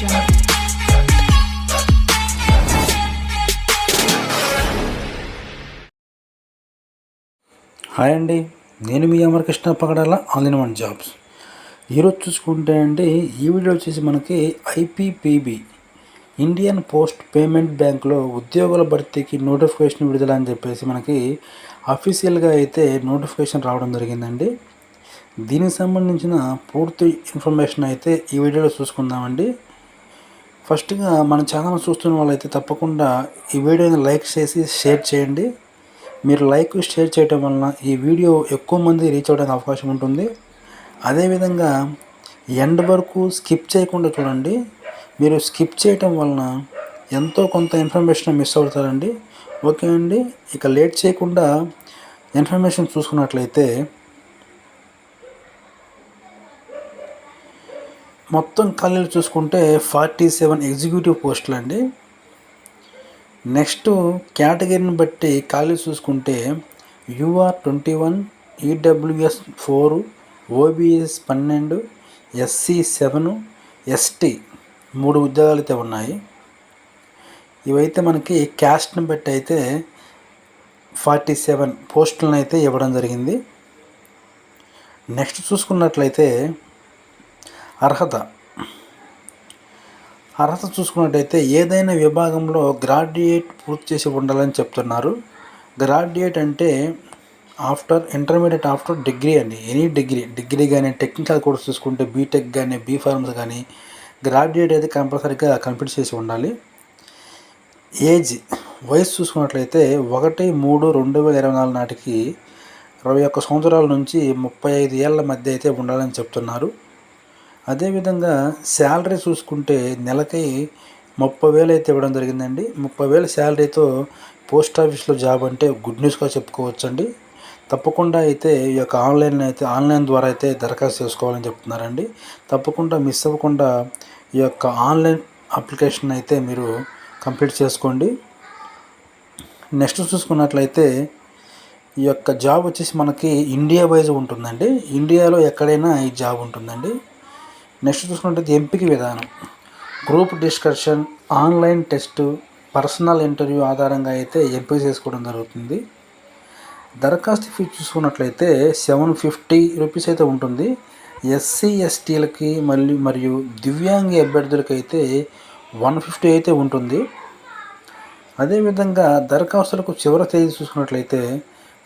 Hi అండి. నేను మీ Amarakrishna Pagadala all in one jobs. ఈరోజు చూసుకుంటే అండి ఈ వీడియో వచ్చేసి మనకి ఐపీపీబీ ఇండియన్ పోస్ట్ పేమెంట్ బ్యాంక్లో ఉద్యోగుల భర్తీకి నోటిఫికేషన్ విడుదల అని చెప్పేసి మనకి అఫీషియల్గా అయితే నోటిఫికేషన్ రావడం జరిగిందండి. దీనికి సంబంధించిన పూర్తి ఇన్ఫర్మేషన్ అయితే ఈ వీడియోలో చూసుకుందామండి. ఫస్ట్గా మన ఛానల్ చూస్తున్న వాళ్ళైతే తప్పకుండా ఈ వీడియోని లైక్ చేసి షేర్ చేయండి. మీరు లైక్ షేర్ చేయటం వలన ఈ వీడియో ఎక్కువ మంది రీచ్ అవ్వడానికి అవకాశం ఉంటుంది. అదేవిధంగా ఎండ్ వరకు స్కిప్ చేయకుండా చూడండి. మీరు స్కిప్ చేయటం వలన ఎంతో కొంత ఇన్ఫర్మేషన్ మిస్ అవుతారండి. ఓకే అండి. ఇక లేట్ చేయకుండా ఇన్ఫర్మేషన్ చూసుకున్నట్లయితే మొత్తం ఖాళీలు చూసుకుంటే ఫార్టీ సెవెన్ ఎగ్జిక్యూటివ్ పోస్టులు అండి. నెక్స్ట్ కేటగిరీని బట్టి ఖాళీ చూసుకుంటే UR twenty one EWS four OBC పన్నెండు ఎస్సి సెవెన్ ఎస్టీ మూడు ఉద్యోగాలు అయితే ఉన్నాయి. ఇవైతే మనకి క్యాస్ట్ని బట్టి అయితే ఫార్టీ సెవెన్ పోస్టులను అయితే ఇవ్వడం జరిగింది. నెక్స్ట్ చూసుకున్నట్లయితే అర్హత. అర్హత చూసుకున్నట్టయితే ఏదైనా విభాగంలో గ్రాడ్యుయేట్ పూర్తి చేసి ఉండాలని చెప్తున్నారు. గ్రాడ్యుయేట్ అంటే ఆఫ్టర్ ఇంటర్మీడియట్ ఆఫ్టర్ డిగ్రీ అండి. ఎనీ డిగ్రీ డిగ్రీ కానీ టెక్నికల్ కోర్స్ చూసుకుంటే బీటెక్ కానీ బీ ఫార్మ్స్ కానీ గ్రాడ్యుయేట్ అయితే కంపల్సరీగా కంప్లీట్ చేసి ఉండాలి. ఏజ్ వయసు చూసుకున్నట్లయితే ఒకటి మూడు రెండు వేల ఇరవై నాలుగు నాటికి ఇరవై ఒక్క సంవత్సరాల నుంచి ముప్పై ఐదు ఏళ్ళ మధ్య అయితే ఉండాలని చెప్తున్నారు. అదేవిధంగా శాలరీ చూసుకుంటే నెలకి ముప్పై వేలు అయితే ఇవ్వడం జరిగిందండి. ముప్పై వేల శాలరీతో పోస్ట్ ఆఫీస్లో జాబ్ అంటే గుడ్ న్యూస్గా చెప్పుకోవచ్చండి. తప్పకుండా అయితే ఈ యొక్క ఆన్లైన్ అయితే ఆన్లైన్ ద్వారా అయితే దరఖాస్తు చేసుకోవాలని చెప్తున్నారండి. తప్పకుండా మిస్ అవ్వకుండా ఈ యొక్క ఆన్లైన్ అప్లికేషన్ అయితే మీరు కంప్లీట్ చేసుకోండి. నెక్స్ట్ చూసుకున్నట్లయితే ఈ యొక్క జాబ్ వచ్చేసి మనకి ఇండియా వైజ్ ఉంటుందండి. ఇండియాలో ఎక్కడైనా ఈ జాబ్ ఉంటుందండి. నెక్స్ట్ చూసుకుంటే ఎంపిక విధానం. Group discussion online test personal interview ఆధారంగా అయితే ఎంపిక చేసుకోవడం జరుగుతుంది. దరఖాస్తు ఫీజు చూసుకున్నట్లయితే సెవెన్ ఫిఫ్టీ రూపీస్ అయితే ఉంటుంది. ఎస్సీ ఎస్టీలకి మళ్ళీ మరియు దివ్యాంగి అభ్యర్థులకి అయితే వన్ ఫిఫ్టీ అయితే ఉంటుంది. అదేవిధంగా దరఖాస్తులకు చివరి తేదీ చూసుకున్నట్లయితే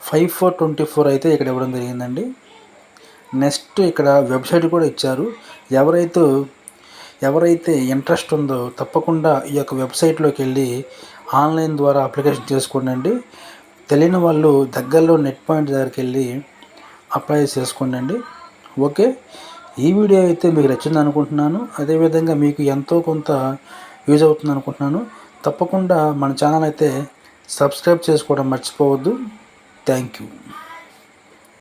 ఫైవ్ ఫోర్ ట్వంటీ ఫోర్ అయితే ఇక్కడ ఇవ్వడం జరిగిందండి. నెక్స్ట్ ఇక్కడ వెబ్సైట్ కూడా ఇచ్చారు. ఎవరైతే ఎవరైతే ఇంట్రెస్ట్ ఉందో తప్పకుండా ఈ యొక్క వెబ్సైట్లోకి వెళ్ళి ఆన్లైన్ ద్వారా అప్లికేషన్ చేసుకోండి తెలియని వాళ్ళు దగ్గరలో నెట్ పాయింట్ దగ్గరికి వెళ్ళి అప్లై చేసుకోండి ఓకే? ఈ వీడియో అయితే మీకు నచ్చింది అనుకుంటున్నాను. అదేవిధంగా మీకు ఎంతో కొంత యూజ్ అవుతుంది అనుకుంటున్నాను. తప్పకుండా మన ఛానల్ అయితే సబ్స్క్రైబ్ చేసుకోవడం మర్చిపోవద్దు. Thank you.